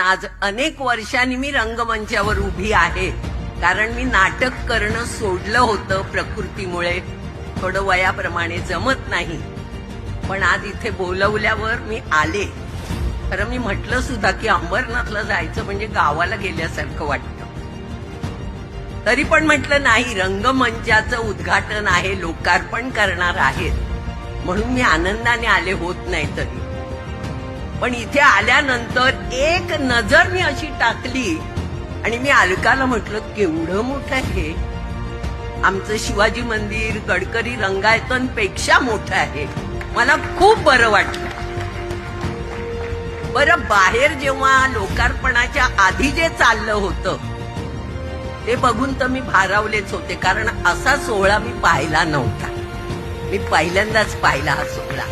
आज अनेक वर्षांनी मी रंगमंचावर उभी आहे. कारण मी नाटक करणं सोडलं होतं प्रकृतीमुळे. थोडं वयाप्रमाणे जमत नाही. पण आज इथे बोलवल्यावर मी आले. खरं मी म्हटलं सुद्धा की अंबरनाथला जायचं म्हणजे गावाला गेल्यासारखं वाटतं. तरी पण म्हटलं नाही रंगमंचाचं उद्घाटन आहे लोकार्पण करणार आहेत. म्हणून मी आनंदाने आले होत नाही तरी. पण इथे आल्यानंतर एक नजर मी अशी टाकली आणि मी अलकाला म्हटलं केवढं मोठं आहे आमचं शिवाजी मंदिर गडकरी रंगायतनपेक्षा मोठं आहे. मला खूप बरं वाटलं. बरं बाहेर जेव्हा लोकार्पणाच्या आधी जे चाललं होतं ते बघून तर मी भारावलेच होते कारण असा सोहळा मी पाहिला नव्हता. मी पहिल्यांदाच पाहिला हा सोहळा.